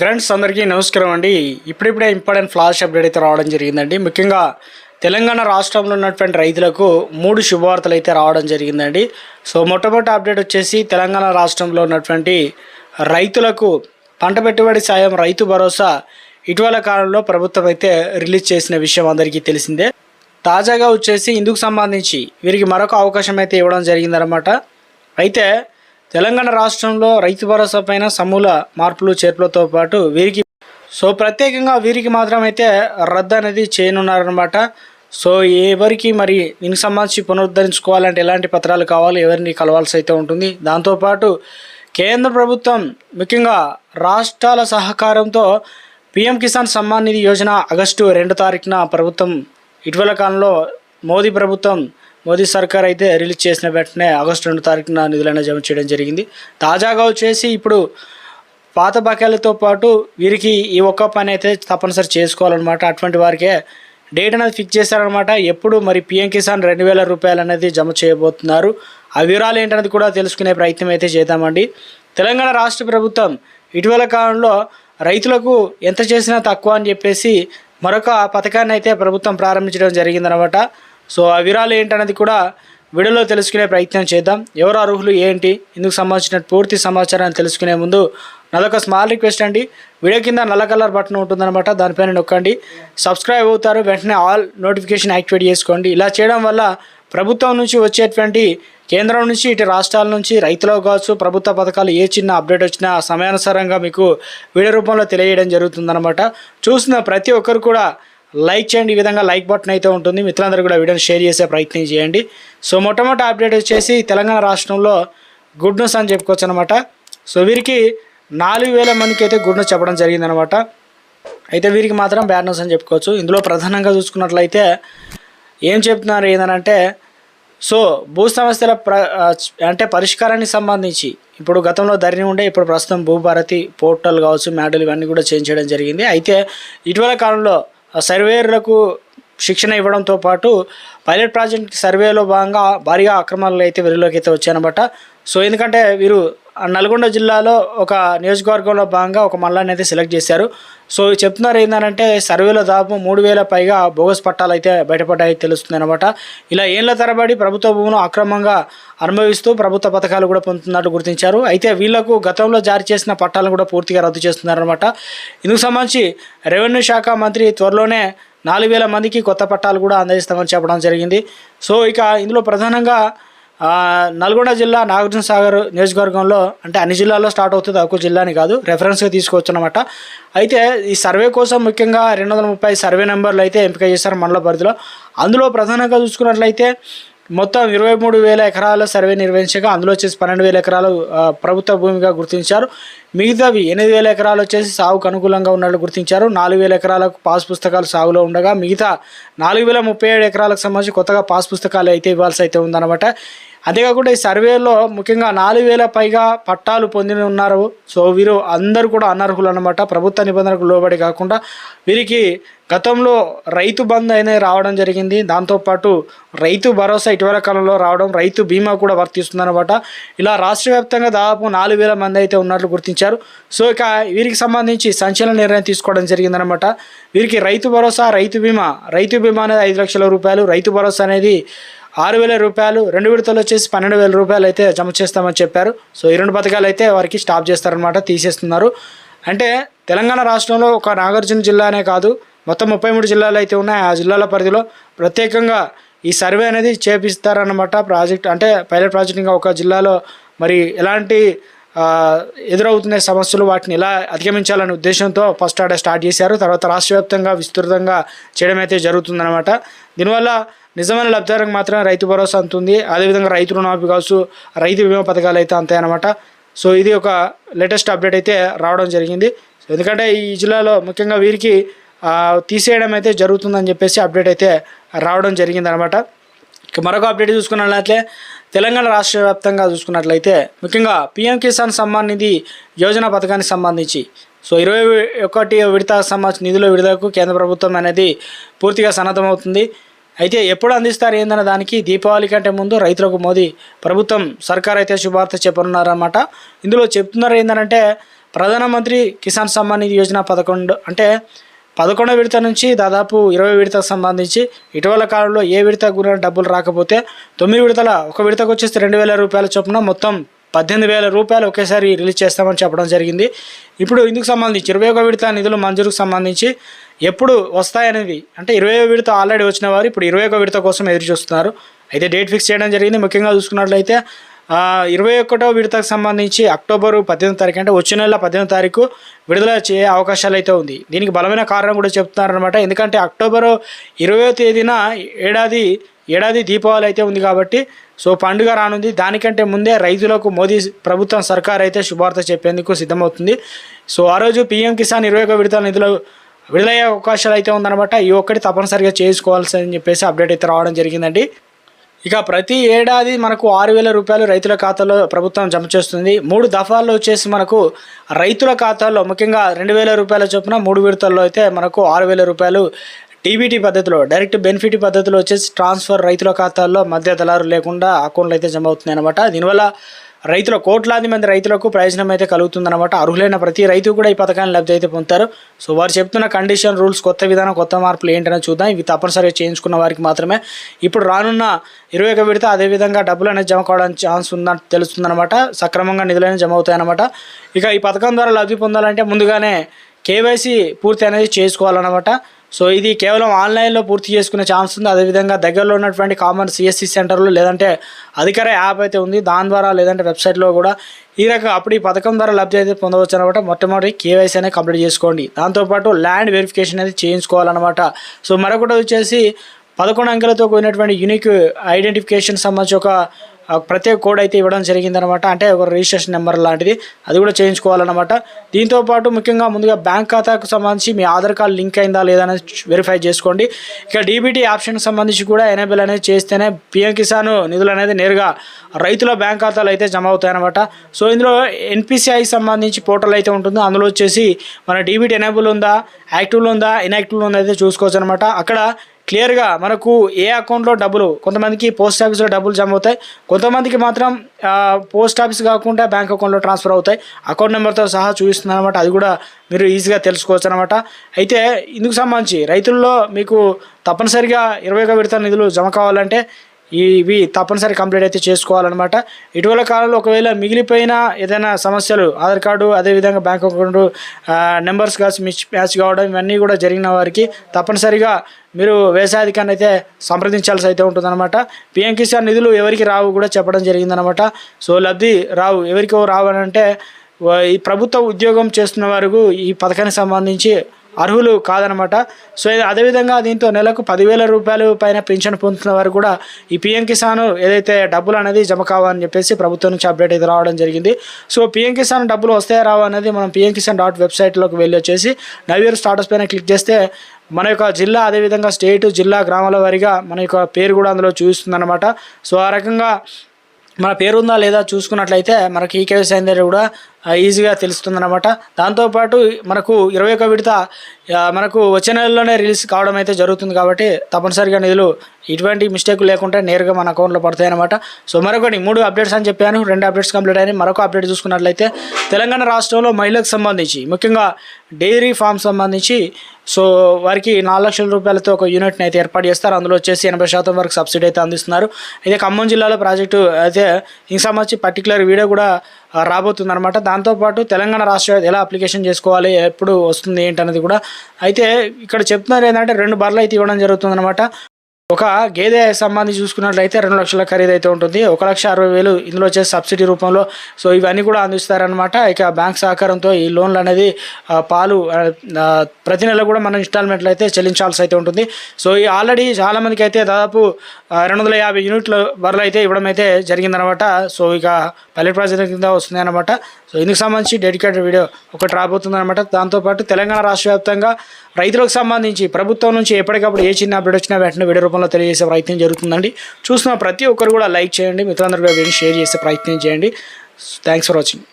Friends అందరికీ నమస్కారం అండి. ఇప్పుడిప్పుడే ఇంపార్టెంట్ ఫ్లాష్ అప్డేట్ అయితే రావడం జరిగిందండి. ముఖ్యంగా తెలంగాణ రాష్ట్రంలో ఉన్నటువంటి రైతులకు మూడు శుభవార్తలు అయితే రావడం జరిగిందండి. సో మొట్టమొదటి అప్డేట్ వచ్చేసి తెలంగాణ రాష్ట్రంలో ఉన్నటువంటి రైతులకు పంట పెట్టుబడి సాయం రైతు భరోసా ఇటీవల కాలంలో ప్రభుత్వం అయితే రిలీజ్ చేసిన విషయం అందరికీ తెలిసిందే. తాజాగా వచ్చేసి ఇందుకు సంబంధించి వీరికి మరొక అవకాశం అయితే ఇవ్వడం జరిగిందనమాట అయితే తెలంగాణ రాష్ట్రంలో రైతు భరోసా పైన సమూల మార్పులు చేర్పులతో పాటు వీరికి సో ప్రత్యేకంగా వీరికి మాత్రం అయితే రద్దు అనేది చేయనున్నారనమాట సో ఎవరికి మరి దీనికి సంబంధించి పునరుద్ధరించుకోవాలంటే ఎలాంటి పత్రాలు కావాలి ఎవరిని కలవాల్సి అయితే ఉంటుంది దాంతోపాటు కేంద్ర ప్రభుత్వం ముఖ్యంగా రాష్ట్రాల సహకారంతో పిఎం కిసాన్ సమ్మాన్ నిధి యోజన ఆగస్టు రెండు తారీఖున ప్రభుత్వం ఇటీవల కాలంలో మోదీ ప్రభుత్వం మోదీ సర్కార్ అయితే రిలీజ్ చేసిన వెంటనే ఆగస్టు రెండు తారీఖున నిధులను జమ చేయడం జరిగింది. తాజాగా వచ్చేసి ఇప్పుడు పాత బకాయిలతో పాటు వీరికి ఈ ఒక్క పని అయితే తప్పనిసరి చేసుకోవాలన్నమాట. అటువంటి వారికే డేట్ అనేది ఫిక్స్ చేశారనమాట ఎప్పుడు మరి పిఎం కిసాన్ రెండు వేల రూపాయలు అనేది జమ చేయబోతున్నారు. ఆ వివరాలు ఏంటనేది కూడా తెలుసుకునే ప్రయత్నం అయితే చేద్దామండి. తెలంగాణ రాష్ట్ర ప్రభుత్వం ఇటీవల కాలంలో రైతులకు ఎంత చేసినా తక్కువ అని చెప్పేసి మరొక పథకాన్ని అయితే ప్రభుత్వం ప్రారంభించడం జరిగిందనమాట సో ఆ వివరాలు ఏంటన్నది కూడా వీడియోలో తెలుసుకునే ప్రయత్నం చేద్దాం. ఎవరు అర్హులు ఏంటి ఇందుకు సంబంధించిన పూర్తి సమాచారాన్ని తెలుసుకునే ముందు నాదొక స్మాల్ రిక్వెస్ట్ అండి. వీడియో కింద నల్ల కలర్ బటన్ ఉంటుందన్నమాట దానిపైన నొక్కండి. సబ్స్క్రైబ్ అవుతారు వెంటనే ఆల్ నోటిఫికేషన్ యాక్టివేట్ చేసుకోండి. ఇలా చేయడం వల్ల ప్రభుత్వం నుంచి వచ్చేటువంటి కేంద్రం నుంచి ఇటు రాష్ట్రాల నుంచి రైతులకు కావచ్చు ప్రభుత్వ పథకాలు ఏ చిన్న అప్డేట్ వచ్చినా సమయానుసారంగా మీకు వీడియో రూపంలో తెలియజేయడం జరుగుతుందన్నమాట. చూసిన ప్రతి ఒక్కరు కూడా లైక్ చేయండి. ఈ విధంగా లైక్ బటన్ అయితే ఉంటుంది. మిత్రులందరూ కూడా వీడియోని షేర్ చేసే ప్రయత్నం చేయండి. సో మొట్టమొదటి అప్డేట్ వచ్చేసి తెలంగాణ రాష్ట్రంలో గుడ్ న్యూస్ అని చెప్పుకోవచ్చు అనమాట సో వీరికి నాలుగు వేల మందికి అయితే గుడ్ న్యూస్ చెప్పడం జరిగిందనమాట అయితే వీరికి మాత్రం బ్యాడ్ న్యూస్ అని చెప్పుకోవచ్చు. ఇందులో ప్రధానంగా చూసుకున్నట్లయితే ఏం చెప్తున్నారు ఏంటంటే సో భూ సమస్యల ప్ర అంటే పరిష్కారానికి సంబంధించి ఇప్పుడు గతంలో ధరణి ఉండే ఇప్పుడు ప్రస్తుతం భూభారతి పోర్టల్ కావచ్చు మ్యాడల్ ఇవన్నీ కూడా చేంజ్ చేయడం జరిగింది. అయితే ఇటీవల కాలంలో సర్వేయర్లకు శిక్షణ ఇవ్వడంతో పాటు పైలట్ ప్రాజెక్ట్ సర్వేలో భాగంగా భారీగా అక్రమాలు అయితే వెలుగులోకి అయితే వచ్చాయనమాట సో ఎందుకంటే వీరు నల్గొండ జిల్లాలో ఒక నియోజకవర్గంలో భాగంగా ఒక మల్లాన్ని అయితే సెలెక్ట్ చేశారు. సో చెప్తున్నారు ఏంటంటే సర్వేలో దాదాపు మూడు వేల పైగా బోగస్ పట్టాలు అయితే బయటపడ్డాయి తెలుస్తుంది అనమాట ఇలా ఏళ్ళ తరబడి ప్రభుత్వ భూములు అక్రమంగా అనుభవిస్తూ ప్రభుత్వ పథకాలు కూడా పొందుతున్నట్టు గుర్తించారు. అయితే వీళ్ళకు గతంలో జారీ చేసిన పట్టాలను కూడా పూర్తిగా రద్దు చేస్తున్నారనమాట ఇందుకు సంబంధించి రెవెన్యూ శాఖ మంత్రి త్వరలోనే నాలుగు వేల మందికి కొత్త పట్టాలు కూడా అందజేస్తామని చెప్పడం జరిగింది. సో ఇక ఇందులో ప్రధానంగా నల్గొండ జిల్లా నాగార్జున సాగర్ నియోజకవర్గంలో అంటే అన్ని జిల్లాల్లో స్టార్ట్ అవుతుంది ఒక జిల్లాని కాదు రెఫరెన్స్గా తీసుకోవచ్చు అనమాట అయితే ఈ సర్వే కోసం ముఖ్యంగా రెండు వందల ముప్పై సర్వే నెంబర్లు అయితే ఎంపిక చేశారు మండల పరిధిలో. అందులో ప్రధానంగా చూసుకున్నట్లయితే మొత్తం ఇరవై మూడు వేల ఎకరాల సర్వే నిర్వహించగా అందులో వచ్చేసి పన్నెండు వేల ఎకరాలు ప్రభుత్వ భూమిగా గుర్తించారు. మిగతావి ఎనిమిది వేల ఎకరాలు వచ్చేసి సాగుకు అనుకూలంగా ఉన్నట్లు గుర్తించారు. నాలుగు వేల ఎకరాలకు పాస్ పుస్తకాలు సాగులో ఉండగా మిగతా నాలుగు వేల ముప్పై ఏడు ఎకరాలకు సంబంధించి కొత్తగా పాస్ పుస్తకాలు అయితే ఇవ్వాల్సి అయితే ఉందన్నమాట. అంతేకాకుండా ఈ సర్వేలో ముఖ్యంగా నాలుగు వేల పైగా పట్టాలు పొందిన ఉన్నారు. సో వీరు అందరూ కూడా అనర్హులు అనమాట ప్రభుత్వ నిబంధనలకు లోబడి కాకుండా వీరికి గతంలో రైతు బంధు అనేది రావడం జరిగింది. దాంతోపాటు రైతు భరోసా ఇటీవల కాలంలో రావడం రైతు బీమా కూడా వర్తిస్తుందన్నమాట. ఇలా రాష్ట్ర వ్యాప్తంగా దాదాపు నాలుగు వేల మంది అయితే ఉన్నట్లు గుర్తించారు. సో ఇక వీరికి సంబంధించి సంచలన నిర్ణయం తీసుకోవడం జరిగిందనమాట వీరికి రైతు భరోసా రైతు బీమా రైతు బీమా అనేది ఐదు లక్షల రూపాయలు రైతు భరోసా అనేది ఆరు వేల రూపాయలు రెండు విడతలు వచ్చేసి పన్నెండు వేల రూపాయలు అయితే జమ చేస్తామని చెప్పారు. సో ఈ రెండు పథకాలు అయితే వారికి స్టాప్ చేస్తారనమాట తీసేస్తున్నారు. అంటే తెలంగాణ రాష్ట్రంలో ఒక నాగార్జున జిల్లానే కాదు మొత్తం ముప్పై మూడు జిల్లాలు అయితే ఉన్నాయి. ఆ జిల్లాల పరిధిలో ప్రత్యేకంగా ఈ సర్వే అనేది చేపిస్తారన్నమాట ప్రాజెక్ట్. అంటే పైలట్ ప్రాజెక్ట్ ఇంకా ఒక జిల్లాలో మరి ఎలాంటి ఎదురవుతున్న సమస్యలు వాటిని ఎలా అధిగమించాలనే ఉద్దేశంతో ఫస్ట్ ఆడ స్టార్ట్ చేశారు. తర్వాత రాష్ట్రవ్యాప్తంగా విస్తృతంగా చేయడం అయితే జరుగుతుందన్నమాట. దీనివల్ల నిజమైన లబ్ధిదారులకు మాత్రం రైతు భరోసా అంతుంది. అదేవిధంగా రైతు రుణమాఫీ కావచ్చు రైతు బీమా పథకాలు అయితే అంతాయన్నమాట. సో ఇది ఒక లేటెస్ట్ అప్డేట్ అయితే రావడం జరిగింది. ఎందుకంటే ఈ జిల్లాలో ముఖ్యంగా వీరికి తీసేయడం అయితే జరుగుతుందని చెప్పేసి అప్డేట్ అయితే రావడం జరిగిందనమాట ఇక మరొక అప్డేట్ చూసుకున్నట్లయితే తెలంగాణ రాష్ట్ర వ్యాప్తంగా చూసుకున్నట్లయితే ముఖ్యంగా పిఎం కిసాన్ సమ్మాన్ నిధి యోజన పథకానికి సంబంధించి. సో ఇరవై ఒకటి విడతకు సంబంధించిన నిధుల విడుదలకు కేంద్ర ప్రభుత్వం అనేది పూర్తిగా సన్నద్ధమవుతుంది. అయితే ఎప్పుడు అందిస్తారు ఏందన్న దానికి దీపావళి కంటే ముందు రైతులకు మోదీ ప్రభుత్వం సర్కార్ అయితే శుభార్త చెప్పనున్నారన్నమాట. ఇందులో చెప్తున్నారు ఏంటంటే ప్రధానమంత్రి కిసాన్ సమ్మాన్ నిధి యోజన పదకొండు అంటే పదకొండో విడత నుంచి దాదాపు ఇరవై విడతకు సంబంధించి ఇటీవల కాలంలో ఏ విడత కూడా డబ్బులు రాకపోతే తొమ్మిది విడతల ఒక విడతకు వచ్చేసి రెండు వేల రూపాయల చొప్పున మొత్తం పద్దెనిమిది వేల రూపాయలు ఒకేసారి రిలీజ్ చేస్తామని చెప్పడం జరిగింది. ఇప్పుడు ఇందుకు సంబంధించి ఇరవై ఒక విడత నిధులు మంజూరుకు సంబంధించి ఎప్పుడు వస్తాయనేది అంటే ఇరవై విడత ఆల్రెడీ వచ్చిన వారు ఇప్పుడు ఇరవై ఒక విడత కోసం ఎదురు చూస్తున్నారు అయితే డేట్ ఫిక్స్ చేయడం జరిగింది. ముఖ్యంగా చూసుకున్నట్లయితే ఇరవై ఒకటో విడతకు సంబంధించి అక్టోబర్ పద్దెనిమిది తారీఖు అంటే వచ్చే నెల పద్దెనిమిది తారీఖు విడుదల చేయ అవకాశాలు అయితే ఉంది. దీనికి బలమైన కారణం కూడా చెప్తున్నారనమాట ఎందుకంటే అక్టోబర్ ఇరవయో తేదీన ఏడాది ఏడాది దీపావళి అయితే ఉంది కాబట్టి సో పండుగ రానుంది. దానికంటే ముందే రైతులకు మోదీ ప్రభుత్వం సర్కార్ అయితే శుభార్త చెప్పేందుకు సిద్ధమవుతుంది. సో ఆ రోజు పీఎం కిసాన్ ఇరవై ఒక విడతల నిధులు విడుదలయ్యే అవకాశాలు అయితే ఉందన్నమాట. ఈ ఒక్కటి తప్పనిసరిగా చేసుకోవాల్సి అని చెప్పేసి అప్డేట్ అయితే రావడం జరిగిందండి. ఇక ప్రతి ఏడాది మనకు ఆరు వేల రూపాయలు రైతుల ఖాతాలో ప్రభుత్వం జమ చేస్తుంది. మూడు దఫాల్లో వచ్చేసి మనకు రైతుల ఖాతాల్లో ముఖ్యంగా రెండు వేల రూపాయల చొప్పున మూడు విడతల్లో అయితే మనకు ఆరు వేల రూపాయలు టీబీటీ పద్ధతిలో డైరెక్ట్ బెనిఫిట్ పద్ధతిలో వచ్చేసి ట్రాన్స్ఫర్ రైతుల ఖాతాల్లో మధ్య దళారు లేకుండా అకౌంట్లు అయితే జమ అవుతున్నాయి అనమాట దీనివల్ల రైతుల కోట్లాది మంది రైతులకు ప్రయోజనం అయితే కలుగుతుందన్నమాట. అర్హులైన ప్రతి రైతు కూడా ఈ పథకాన్ని లబ్ధి అయితే పొందుతారు. సో వారు చెప్తున్న కండిషన్ రూల్స్ కొత్త విధానం కొత్త మార్పులు ఏంటనే చూద్దాం. ఇవి తప్పనిసరిగా చేయించుకున్న వారికి మాత్రమే. ఇప్పుడు రానున్న ఇరవై ఒక విడత అదేవిధంగా డబ్బులు అనేది జమ కావడానికి ఛాన్స్ ఉందని తెలుస్తుందన్నమాట. సక్రమంగా నిధులైన జమ అవుతాయన్నమాట. ఇక ఈ పథకం ద్వారా లబ్ధి పొందాలంటే ముందుగానే కేవైసీ పూర్తి అనేది చేసుకోవాలన్నమాట. సో ఇది కేవలం ఆన్లైన్లో పూర్తి చేసుకునే ఛాన్స్ ఉంది. అదేవిధంగా దగ్గరలో ఉన్నటువంటి కామన్ సిఎస్సి సెంటర్లు లేదంటే అధికార యాప్ అయితే ఉంది. దాని ద్వారా లేదంటే వెబ్సైట్లో కూడా ఈ రకంగా అప్పుడు ఈ పథకం ద్వారా లబ్ధి అయితే పొందవచ్చు అనమాట మొట్టమొదటి కేవైసీ అనేది కంప్లీట్ చేసుకోండి. దాంతోపాటు ల్యాండ్ వెరిఫికేషన్ అనేది చేయించుకోవాలన్నమాట. సో మరొకటి వచ్చేసి పదకొండు అంకెలతో కూడినటువంటి యూనిక్ ఐడెంటిఫికేషన్ సంబంధించి ఒక ప్రత్యేక కోడ్ అయితే ఇవ్వడం జరిగిందనమాట అంటే ఒక రిజిస్ట్రేషన్ నెంబర్ లాంటిది. అది కూడా చేయించుకోవాలన్నమాట. దీంతో పాటు ముఖ్యంగా ముందుగా బ్యాంక్ ఖాతాకు సంబంధించి మీ ఆధార్ కార్డ్ లింక్ అయిందా లేదా అనేది వెరిఫై చేసుకోండి. ఇక డీబీటీ ఆప్షన్కి సంబంధించి కూడా ఎనేబుల్ అనేది చేస్తేనే పిఎం కిసాన్ నిధులు అనేది నేరుగా రైతుల బ్యాంక్ ఖాతాలు అయితే జమ అవుతాయన్నమాట. సో ఇందులో ఎన్పిసిఐకి సంబంధించి పోర్టల్ అయితే ఉంటుంది. అందులో వచ్చేసి మన డీబీటీ ఎనేబుల్ ఉందా యాక్టివ్లో ఉందా ఇన్యాక్టివ్లో ఉందా అయితే చూసుకోవచ్చు అనమాట అక్కడ క్లియర్గా మనకు ఏ అకౌంట్లో డబ్బులు కొంతమందికి పోస్ట్ ఆఫీస్లో డబ్బులు జమ అవుతాయి కొంతమందికి మాత్రం పోస్ట్ ఆఫీస్ కాకుండా బ్యాంక్ అకౌంట్లో ట్రాన్స్ఫర్ అవుతాయి. అకౌంట్ నెంబర్తో సహా చూపిస్తుంది అనమాట అది కూడా మీరు ఈజీగా తెలుసుకోవచ్చు అనమాట అయితే ఇందుకు సంబంధించి రైతుల్లో మీకు తప్పనిసరిగా ఇరవై ఒక విడత నిధులు జమ కావాలంటే ఇవి తప్పనిసరి కంప్లీట్ అయితే చేసుకోవాలన్నమాట. ఇటీవల కాలంలో ఒకవేళ మిగిలిపోయిన ఏదైనా సమస్యలు ఆధార్ కార్డు అదేవిధంగా బ్యాంక్ అకౌంట్ నెంబర్స్ కాసి మిస్ మ్యాచ్ కావడం ఇవన్నీ కూడా జరిగిన వారికి తప్పనిసరిగా మీరు వ్యవసాయాధికారిని అయితే సంప్రదించాల్సి అయితే ఉంటుందన్నమాట. పిఎం కిసాన్ నిధులు ఎవరికి రావు కూడా చెప్పడం జరిగిందనమాట సో లబ్ధి రావు ఎవరికి రావు అని అంటే ఈ ప్రభుత్వ ఉద్యోగం చేస్తున్న వారికి ఈ పథకానికి సంబంధించి అర్హులు కాదనమాట. సో అదేవిధంగా దీంతో నెలకు పదివేల రూపాయలు పైన పెన్షన్ పొందుతున్న వారు కూడా ఈ పిఎం కిసాన్ ఏదైతే డబ్బులు అనేది జమ కావని చెప్పేసి ప్రభుత్వం నుంచి అప్డేట్ అయితే రావడం జరిగింది. సో పిఎం కిసాన్ డబ్బులు వస్తాయా రావా అనేది మనం పిఎం కిసాన్ డాట్ వెబ్సైట్లోకి వెళ్ళి వచ్చేసి నవీర్ స్టాటస్ పైన క్లిక్ చేస్తే మన యొక్క జిల్లా అదేవిధంగా స్టేట్ జిల్లా గ్రామాల వారిగా మన యొక్క పేరు కూడా అందులో చూపిస్తుందన్నమాట. సో ఆ రకంగా మన పేరు ఉందా లేదా చూసుకున్నట్లయితే మనకి ఈ కేవైసీ కూడా ఈజీగా తెలుస్తుంది అనమాట దాంతోపాటు మనకు ఇరవై ఒక విడత మనకు వచ్చే నెలలోనే రిలీజ్ కావడం అయితే జరుగుతుంది కాబట్టి తప్పనిసరిగా నిధులు ఇటువంటి మిస్టేక్ లేకుండా నేరుగా మన అకౌంట్లో పడతాయి అనమాట సో మరొకటి మూడు అప్డేట్స్ అని చెప్పాను. రెండు అప్డేట్స్ కంప్లీట్ అయినాయి. మరొక అప్డేట్ చూసుకున్నట్లయితే తెలంగాణ రాష్ట్రంలో మహిళలకు సంబంధించి ముఖ్యంగా డైరీ ఫామ్ సంబంధించి సో వారికి నాలుగు లక్షల రూపాయలతో ఒక యూనిట్ని అయితే ఏర్పాటు చేస్తారు. అందులో వచ్చేసి ఎనభై శాతం వరకు సబ్సిడీ అయితే అందిస్తున్నారు. అయితే ఖమ్మం జిల్లాలో ప్రాజెక్టు అయితే ఇంక సంబంధించి పర్టికులర్ వీడియో కూడా రాబోతుందనమాట రాబోతుంది అనమాట దాంతోపాటు తెలంగాణ రాష్ట్ర ఎలా అప్లికేషన్ చేసుకోవాలి ఎప్పుడు వస్తుంది ఏంటనేది కూడా. అయితే ఇక్కడ చెప్తున్నారు ఏంటంటే రెండు బర్రెలు అయితే ఇవ్వడం జరుగుతుంది ఒక గేదె సంబంధించి చూసుకున్నట్లయితే రెండు లక్షల ఖరీదు అయితే ఉంటుంది. ఒక లక్ష అరవై వేలు ఇందులో వచ్చేసి సబ్సిడీ రూపంలో. సో ఇవన్నీ కూడా అందిస్తారనమాట ఇక బ్యాంక్ సహకారంతో ఈ లోన్లు అనేది పాలు ప్రతి నెల కూడా మనం ఇన్స్టాల్మెంట్లు అయితే చెల్లించాల్సి అయితే ఉంటుంది. సో ఈ ఆల్రెడీ చాలామందికి అయితే దాదాపు రెండు వందల యాభై యూనిట్ల వరలు అయితే ఇవ్వడం అయితే జరిగిందనమాట సో ఇక పైలట్ ప్రాజెక్ట్ కింద వస్తుంది అనమాట సో ఇందుకు సంబంధించి డెడికేటెడ్ వీడియో ఒకటి రాబోతుంది అనమాట దాంతోపాటు తెలంగాణ రాష్ట్ర వ్యాప్తంగా రైతులకు సంబంధించి ప్రభుత్వం నుంచి ఎప్పటికప్పుడు ఏ చిన్న అప్డేట్ వచ్చినా వెంటనే వీడియో రూపంలో తెలియజేసే ప్రయత్నం జరుగుతుందండి. చూసిన ప్రతి ఒక్కరు కూడా లైక్ చేయండి. మిత్రులందరూ కూడా షేర్ చేసే ప్రయత్నం చేయండి. Thanks for watching